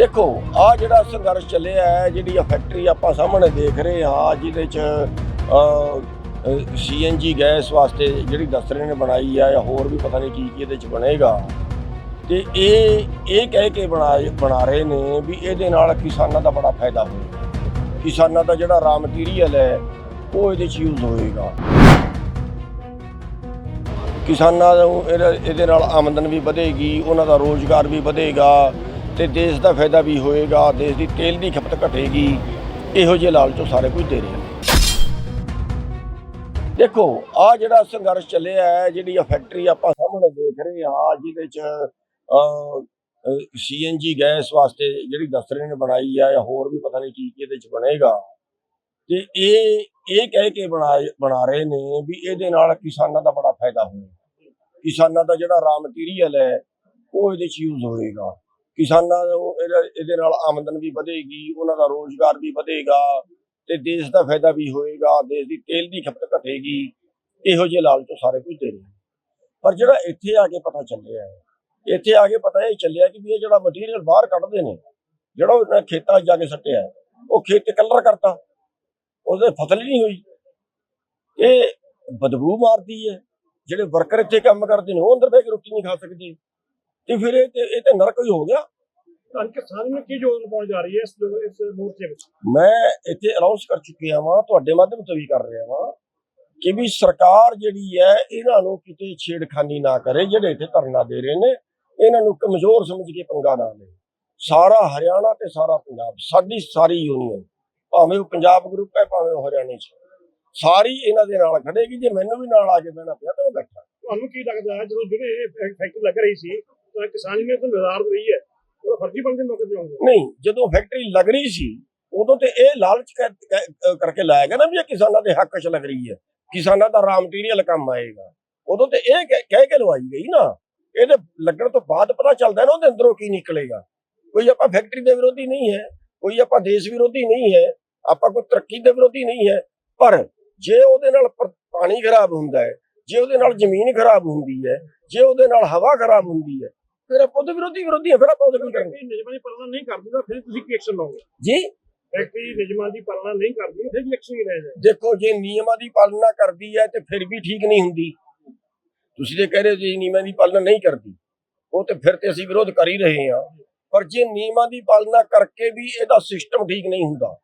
ਦੇਖੋ, ਆ ਜਿਹੜਾ ਸੰਘਰਸ਼ ਚੱਲਿਆ ਹੈ, ਜਿਹੜੀ ਆ ਫੈਕਟਰੀ ਆਪਾਂ ਸਾਹਮਣੇ ਦੇਖ ਰਹੇ ਹਾਂ ਜਿਹਦੇ ਚ ਸੀਐਨਜੀ ਗੈਸ ਵਾਸਤੇ ਜਿਹੜੀ ਦੱਸ ਰਹੇ ਨੇ ਬਣਾਈ ਆ, ਜਾਂ ਹੋਰ ਵੀ ਪਤਾ ਨਹੀਂ ਕੀ ਕੀ ਇਹਦੇ ਚ ਬਣੇਗਾ। ਤੇ ਇਹ ਇਹ ਕਹਿ ਕੇ ਬਣਾ ਬਣਾ ਰਹੇ ਨੇ ਵੀ ਇਹਦੇ ਨਾਲ ਕਿਸਾਨਾਂ ਦਾ ਬੜਾ ਫਾਇਦਾ ਹੋਏਗਾ ਕਿਸਾਨਾਂ ਦਾ ਜਿਹੜਾ ਰਾ ਮਟੀਰੀਅਲ ਹੈ, ਉਹ ਇਹਦੇ ਚ ਯੂਜ਼ ਹੋਏਗਾ। ਕਿਸਾਨਾਂ ਨੂੰ ਇਹਦਾ- ਇਹਦੇ ਨਾਲ ਆਮਦਨ ਵੀ ਵਧੇਗੀ, ਉਹਨਾਂ ਦਾ ਰੋਜ਼ਗਾਰ ਵੀ ਵਧੇਗਾ। ਤੇ ਦੇਸ਼ ਦਾ ਫਾਇਦਾ ਵੀ ਹੋਏਗਾ, ਦੇਸ਼ ਦੀ ਤੇਲ ਦੀ ਖਪਤ ਘਟੇਗੀ, ਇਹੋ ਜਿਹੇ ਲਾਲਚੋਂ ਸਾਰੇ ਕੁਝ ਦੇ ਰਹੇ ਨੇ। ਦੇਖੋ, ਆ ਜਿਹੜਾ ਸੰਘਰਸ਼ ਚੱਲਿਆ ਹੈ, ਜਿਹੜੀ ਆ ਫੈਕਟਰੀ ਆਪਾਂ ਸਾਹਮਣੇ ਦੇਖ ਰਹੇ ਹਾਂ, ਜਿਹਦੇ ਚ ਸੀਐਨਜੀ ਗੈਸ ਵਾਸਤੇ ਜਿਹੜੀ ਦੱਸ ਰਹੇ ਨੇ ਬਣਾਈ ਆ, ਜਾਂ ਹੋਰ ਵੀ ਪਤਾ ਨਹੀਂ ਕੀ ਕੀ ਇਹਦੇ ਚ ਬਣੇਗਾ। ਤੇ ਇਹ ਇਹ ਕਹਿ ਕੇ ਬਣਾ ਬਣਾ ਰਹੇ ਨੇ ਵੀ ਇਹਦੇ ਨਾਲ ਕਿਸਾਨਾਂ ਦਾ ਬੜਾ ਫਾਇਦਾ ਹੋਏਗਾ। ਕਿਸਾਨਾਂ ਦਾ ਜਿਹੜਾ ਰਾ ਮਟੀਰੀਅਲ ਹੈ, ਉਹ ਇਹਦੇ ਚ ਯੂਜ਼ ਹੋਏਗਾ। ਕਿਸਾਨਾਂ ਨੂੰ ਇਹਦਾ- ਇਹਦੇ ਨਾਲ ਆਮਦਨ ਵੀ ਵਧੇਗੀ ਉਹਨਾਂ ਦਾ ਰੋਜ਼ਗਾਰ ਵੀ ਵਧੇਗਾ ਤੇ ਦੇਸ਼ ਦਾ ਫਾਇਦਾ ਵੀ ਹੋਏਗਾ ਦੇਸ਼ ਦੀ ਤੇਲ ਦੀ ਖਪਤ ਘਟੇਗੀ ਇਹੋ ਜਿਹੇ ਲਾਲਚੋਂ ਸਾਰੇ ਕੁਝ ਦੇ ਰਹੇ ਨੇ। ਪਰ ਜਿਹੜਾ ਇੱਥੇ ਆ ਕੇ ਪਤਾ ਚੱਲਿਆ ਹੈ ਇੱਥੇ ਆ ਕੇ ਪਤਾ ਇਹ ਚੱਲਿਆ ਕਿ ਵੀ ਇਹ ਜਿਹੜਾ ਮਟੀਰੀਅਲ ਬਾਹਰ ਕੱਢਦੇ ਨੇ ਜਿਹੜਾ ਉਹਨਾਂ ਖੇਤਾਂ 'ਚ ਜਾ ਕੇ ਸੱਟਿਆ ਹੈ, ਉਹ ਖੇਤ ਤੇ ਕਲਰ ਕਰਤਾ ਉਹਦੇ ਫਸਲ ਹੀ ਨਹੀਂ ਹੋਈ। ਇਹ ਬਦਬੂ ਮਾਰਦੀ ਹੈ ਜਿਹੜੇ ਵਰਕਰ ਇੱਥੇ ਕੰਮ ਕਰਦੇ ਨੇ ਉਹ ਅੰਦਰ ਬਹਿ ਕੇ ਰੋਟੀ ਨਹੀਂ ਖਾ ਸਕਦੇ। ਤੇ ਫਿਰ ਇਹ ਤੇ ਇਹ ਤੇ ਨਰਕ ਹੀ ਹੋ ਗਿਆ। ਤਾਂ ਕਿਸਾਨ ਨੂੰ ਕੀ ਯੋਗਦਾਨ ਪਾਉਣ ਜਾ ਰਹੀ ਹੈ ਇਸ ਇਸ ਮੋਰਚੇ ਵਿੱਚ? ਮੈਂ ਇੱਥੇ ਅਨਾਉਂਸ ਕਰ ਚੁੱਕਿਆ ਵਾਂ ਤੁਹਾਡੇ ਮਾਧਿਅਮ ਤੋਂ ਵੀ ਕਰ ਰਿਹਾ ਵਾਂ ਕਿ ਵੀ ਸਰਕਾਰ ਜਿਹੜੀ ਹੈ ਇਹਨਾਂ ਨੂੰ ਕਿਤੇ ਛੇੜਖਾਨੀ ਨਾ ਕਰੇ ਜਿਹੜੇ ਇੱਥੇ ਧਰਨਾ ਦੇ ਰਹੇ ਨੇ ਇਹਨਾਂ ਨੂੰ ਕਮਜ਼ੋਰ ਸਮਝ ਕੇ ਪੰਗਾ ਨਾ ਲਏ। ਸਾਰਾ ਹਰਿਆਣਾ ਤੇ ਸਾਰਾ ਪੰਜਾਬ ਸਾਡੀ ਸਾਰੀ ਯੂਨੀਅਨ ਭਾਵੇਂ ਉਹ ਪੰਜਾਬ ਗਰੁੱਪ ਹੈ ਭਾਵੇਂ ਉਹ ਹਰਿਆਣੇ ਚ। ਸਾਰੀ ਇਹਨਾਂ ਦੇ ਨਾਲ ਖੜੇਗੀ ਜੇ ਮੈਨੂੰ ਵੀ ਨਾਲ ਆ ਕੇ ਬਹਿਣਾ ਪਿਆ ਤਾਂ ਮੈਂ ਬੈਠਾ। ਤੁਹਾਨੂੰ ਕੀ ਲੱਗਦਾ ਹੈ ਜਦੋਂ ਜਿਹੜੇ ਇਹ ਫੈਕਟਰੀ ਲੱਗ ਰਹੀ ਸੀ ਤਾਂ ਕਿਸਾਨ ਨੇ ਤਾਂ ਨਜ਼ਾਰ ਰਹੀ ਹੈ ਉਹ ਫਰਜ਼ੀ ਬਣਦੇ ਮੌਕੇ ਤੇ ਆਉਂਗੇ ਨਹੀਂ, ਜਦੋਂ ਫੈਕਟਰੀ ਲੱਗ ਰਹੀ ਸੀ, ਉਦੋਂ ਤੇ ਇਹ ਲਾਲਚ ਕਰਕੇ ਲਾਇਆ ਗਿਆ ਨਾ ਵੀ ਇਹ ਕਿਸਾਨਾਂ ਦੇ ਹੱਕ 'ਚ ਲੱਗ ਰਹੀ ਹੈ। ਕਿਸਾਨਾਂ ਦਾ ਰਾ ਮਟੀਰੀਅਲ ਕੰਮ ਆਏਗਾ। ਉਦੋਂ ਤੇ ਇਹ ਕਹਿ ਕੇ ਲਵਾਈ ਗਈ ਨਾ। ਇਹਦੇ ਲੱਗਣ ਤੋਂ ਬਾਅਦ ਪਤਾ ਚੱਲਦਾ ਨਾ ਉਹਦੇ ਅੰਦਰੋਂ ਕੀ ਨਿਕਲੇਗਾ। ਕੋਈ ਆਪਾਂ ਫੈਕਟਰੀ ਦੇ ਵਿਰੋਧੀ ਨਹੀਂ ਹੈ, ਕੋਈ ਆਪਾਂ ਦੇਸ਼ ਵਿਰੋਧੀ ਨਹੀਂ ਹੈ, ਆਪਾਂ ਕੋਈ ਤਰੱਕੀ ਦੇ ਵਿਰੋਧੀ ਨਹੀਂ ਹੈ। ਪਰ ਜੇ ਉਹਦੇ ਨਾਲ ਪਾਣੀ ਖਰਾਬ ਹੁੰਦਾ ਹੈ, ਜੇ ਉਹਦੇ ਨਾਲ ਜ਼ਮੀਨ ਖਰਾਬ ਹੁੰਦੀ ਹੈ, ਜੇ ਉਹਦੇ ਨਾਲ ਹਵਾ ਖਰਾਬ ਹੁੰਦੀ ਹੈ ਫਿਰ ਆਪਾਂ ਉਹਦੇ ਵਿਰੋਧੀ ਵਿਰੋਧੀ ਹੈ ਫਿਰ ਆਪਾਂ ਉਹਦੇ ਕੀ ਕਰਾਂਗੇ ਫੈਕਟਰੀ ਨਿਯਮਾਂ ਦੀ ਪਾਲਣਾ ਨਹੀਂ ਕਰਦੀ ਤਾਂ ਫਿਰ ਤੁਸੀਂ ਕੀ ਐਕਸ਼ਨ ਲਓਗੇ? ਜੀ? ਫੈਕਟਰੀ ਨਿਯਮਾਂ ਦੀ ਪਾਲਣਾ ਨਹੀਂ ਕਰਦੀ ਫਿਰ ਕੀ ਐਕਸ਼ਨ ਲਿਆ ਜਾਏ। ਦੇਖੋ ਜੇ ਨਿਯਮਾਂ ਦੀ ਪਾਲਣਾ ਕਰਦੀ ਹੈ ਤੇ ਫਿਰ ਵੀ ਠੀਕ ਨਹੀਂ ਹੁੰਦੀ। ਤੁਸੀਂ ਤੇ ਕਹਿ ਰਹੇ ਹੋ ਜੀ ਨਿਯਮਾਂ ਦੀ ਪਾਲਣਾ ਨਹੀਂ ਕਰਦੀ ਉਹ ਤੇ ਫਿਰ ਤੇ ਅਸੀਂ ਵਿਰੋਧ ਕਰ ਹੀ ਰਹੇ ਹਾਂ। ਪਰ ਜੇ ਨਿਯਮਾਂ ਦੀ ਪਾਲਣਾ ਕਰਕੇ ਵੀ ਇਹਦਾ ਸਿਸਟਮ ਠੀਕ ਨਹੀਂ ਹੁੰਦਾ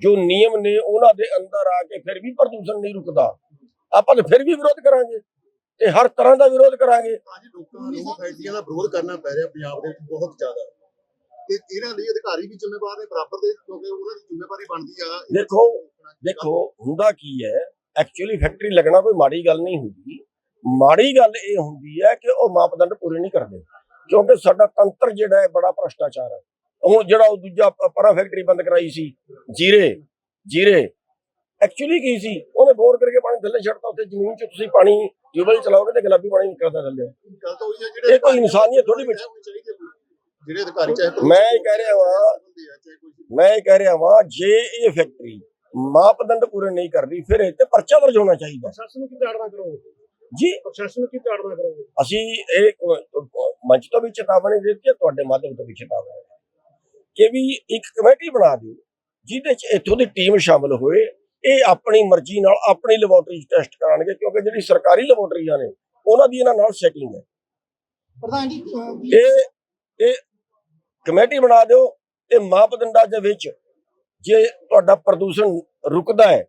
ਜੋ ਨਿਯਮ ਨੇ ਉਹਨਾਂ ਦੇ ਅੰਦਰ ਆ ਕੇ ਫਿਰ ਵੀ ਪ੍ਰਦੂਸ਼ਣ ਨਹੀਂ ਰੁਕਦਾ ਆਪਾਂ ਤੇ ਫਿਰ ਵੀ ਵਿਰੋਧ ਕਰਾਂਗੇ। ਤੇ ਹਰ ਤਰ੍ਹਾਂ ਦਾ ਵਿਰੋਧ ਕਰਾਂਗੇ। ਅੱਜ ਲੋਕਾਂ ਨੂੰ ਫੈਕਟਰੀਆਂ ਦਾ ਵਿਰੋਧ ਕਰਨਾ ਪੈ ਰਿਹਾ ਪੰਜਾਬ ਦੇ ਵਿੱਚ ਬਹੁਤ ਜ਼ਿਆਦਾ। ਤੇ ਇਹਨਾਂ ਲਈ ਅਧਿਕਾਰੀ ਵੀ ਜ਼ਿੰਮੇਵਾਰ ਨੇ ਬਰਾਬਰ ਦੇ ਕਿਉਂਕਿ ਉਹਨਾਂ ਦੀ ਜ਼ਿੰਮੇਵਾਰੀ ਬਣਦੀ ਆ। ਦੇਖੋ ਦੇਖੋ ਹੁੰਦਾ ਕੀ ਹੈ? ਐਕਚੁਅਲੀ ਫੈਕਟਰੀ ਲੱਗਣਾ ਕੋਈ ਮਾੜੀ ਗੱਲ ਨਹੀਂ ਹੁੰਦੀ। ਮਾੜੀ ਗੱਲ ਇਹ ਹੁੰਦੀ ਹੈ ਕਿ ਉਹ ਮਾਪਦੰਡ ਪੂਰੇ ਨਹੀਂ ਕਰਦੇ। ਕਿਉਂਕਿ ਸਾਡਾ ਤੰਤਰ ਜਿਹੜਾ ਹੈ ਬੜਾ ਭ੍ਰਸ਼ਟਾਚਾਰ ਹੈ। ਹੁਣ ਜਿਹੜਾ ਉਹ ਦੂਜਾ ਪਰਾ ਫੈਕਟਰੀ ਬੰਦ ਕਰਾਈ ਸੀ ਜੀਰੇ ਜੀਰੇ। ਐਕਚੁਅਲੀ ਕੀ ਸੀ? ਉਹਨੇ ਬੋਰ ਕਰਕੇ ਪਾਣੀ ਥੱਲੇ ਛੱਡਤਾ ਉੱਥੇ ਜ਼ਮੀਨ 'ਚ ਤੁਸੀਂ ਪਾਣੀ ਟਿਊਬਵੈਲ ਚਲਾਓਗੇ ਤੇ ਗੁਲਾਬੀ ਪਾਣੀ ਨਿਕਲਦਾ ਥੱਲੇ। ਗੱਲ ਤਾਂ ਉਹੀ ਹੈ ਜਿਹੜੇ ਇਹ ਕੋਈ ਇਨਸਾਨੀਅਤ ਥੋੜ੍ਹੀ ਵਿੱਚ- ਹੋਣੀ ਚਾਹੀਦੀ ਹੈ। ਜਿਹੜੇ ਅਧਿਕਾਰੀ ਚਾਹੇ ਮੈਂ ਇਹ ਕਹਿ ਰਿਹਾ ਕੋਈ ਮੈਂ ਇਹ ਕਹਿ ਰਿਹਾ ਵਾਂ ਜੇ ਇਹ ਫੈਕਟਰੀ ਮਾਪਦੰਡ ਪੂਰੇ ਨਹੀਂ ਕਰਦੀ ਫਿਰ ਇਹ ਤੇ ਪਰਚਾ ਦਰਜ ਹੋਣਾ ਚਾਹੀਦਾ। ਪ੍ਰਸ਼ਾਸਨ ਨੂੰ ਕੀ ਤਾੜਨਾ ਕਰੋਗੇ? ਜੀ। ਪ੍ਰਸ਼ਾਸਨ ਨੂੰ ਕੀ ਤਾੜਨਾ ਕਰੋਗੇ? ਅਸੀਂ ਇਹ ਮੰਚ ਤੋਂ ਵੀ ਚੇਤਾਵਨੀ ਦਿੱਤੀ ਹੈ ਤੁਹਾਡੇ ਮਾਧਿਅਮ ਤੋਂ ਵੀ ਚੇਤਾਵਨੀ ਕਿ ਵੀ ਇੱਕ ਕਮੇਟੀ ਬਣਾ ਦਿਓ ਜਿਹਦੇ ਚ ਇੱਥੋਂ ਦੀ ਟੀਮ ਸ਼ਾਮਲ ਹੋਏ ਇਹ ਆਪਣੀ ਮਰਜ਼ੀ ਨਾਲ ਆਪਣੀ ਲੈਬੋਰਟਰੀ ਟੈਸਟ ਕਰਾਣਗੇ ਕਿਉਂਕਿ ਜਿਹੜੀ ਸਰਕਾਰੀ ਲੈਬੋਰਟਰੀਆਂ ਨੇ ਉਹਨਾਂ ਦੀ ਇਹਨਾਂ ਨਾਲ ਸੈਟਿੰਗ ਹੈ ਪ੍ਰਧਾਨ ਜੀ ਇਹ ਇਹ ਕਮੇਟੀ ਬਣਾ ਦਿਓ ਤੇ ਮਾਪਦੰਡਾਂ ਦੇ ਵਿੱਚ ਜੇ ਤੁਹਾਡਾ ਪ੍ਰਦੂਸ਼ਣ ਰੁਕਦਾ ਹੈ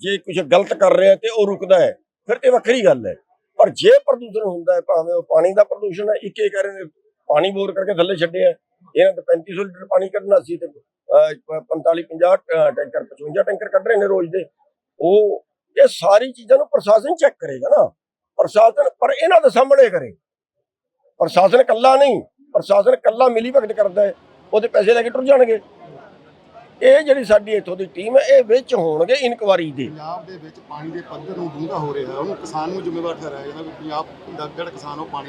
ਜੇ ਕੁਝ ਗਲਤ ਕਰ ਰਿਹਾ ਤੇ ਉਹ ਰੁਕਦਾ ਹੈ ਫਿਰ ਤੇ ਵੱਖਰੀ ਗੱਲ ਹੈ ਪਰ ਜੇ ਪ੍ਰਦੂਸ਼ਣ ਹੁੰਦਾ ਹੈ ਭਾਵੇਂ ਉਹ ਪਾਣੀ ਦਾ ਪ੍ਰਦੂਸ਼ਣ ਹੈ ਇੱਕ ਇਹ ਕਹਿ ਰਹੇ ਨੇ ਪਾਣੀ ਬੋਰ ਕਰਕੇ ਥੱਲੇ ਛੱਡਿਆ। ਇਹਨਾਂ ਤੇ 3500 ਲੀਟਰ ਪਾਣੀ ਕੱਢਣਾ ਸੀ ਤੇ 45 50 ਟੈਂਕਰ 55 ਟੈਂਕਰ ਕੱਢ ਰਹੇ ਨੇ ਰੋਜ਼ ਦੇ। ਉਹ, ਇਹ ਸਾਰੀ ਚੀਜ਼ਾਂ ਨੂੰ ਪ੍ਰਸ਼ਾਸਨ ਚੈੱਕ ਕਰੇਗਾ ਨਾ। ਪ੍ਰਸ਼ਾਸਨ, ਪਰ ਇਹਨਾਂ ਦੇ ਸਾਹਮਣੇ ਕਰੇ। ਪ੍ਰਸ਼ਾਸਨ ਕੱਲਾ ਨਹੀਂ, ਪ੍ਰਸ਼ਾਸਨ ਕੱਲਾ ਮਿਲੀ ਭਗਤ ਕਰਦਾ ਹੈ। ਉਹਦੇ ਪੈਸੇ ਲੈ ਕੇ ਟੁਰ ਜਾਣਗੇ। ਇਹ ਜਿਹੜੀ ਸਾਡੀ ਇੱਥੋਂ ਦੀ ਟੀਮ ਹੈ, ਇਹ ਵਿੱਚ ਹੋਣਗੇ ਇਨਕੁਆਰੀ ਦੇ। ਪੰਜਾਬ ਦੇ ਵਿੱਚ ਪਾਣੀ ਦੇ ਪੱਧਰ ਨੂੰ ਡੂੰਘਾ ਹੋ ਰਿਹਾ ਉਹਨੂੰ ਕਿਸਾਨ ਨੂੰ ਜ਼ਿੰਮੇਵਾਰ ਠਹਿਰਾਇਆ ਜਾਂਦਾ ਵੀ ਪੰਜਾਬ ਦਾ ਜਿਹੜਾ ਕਿਸਾਨ ਉਹ ਪਾਣੀ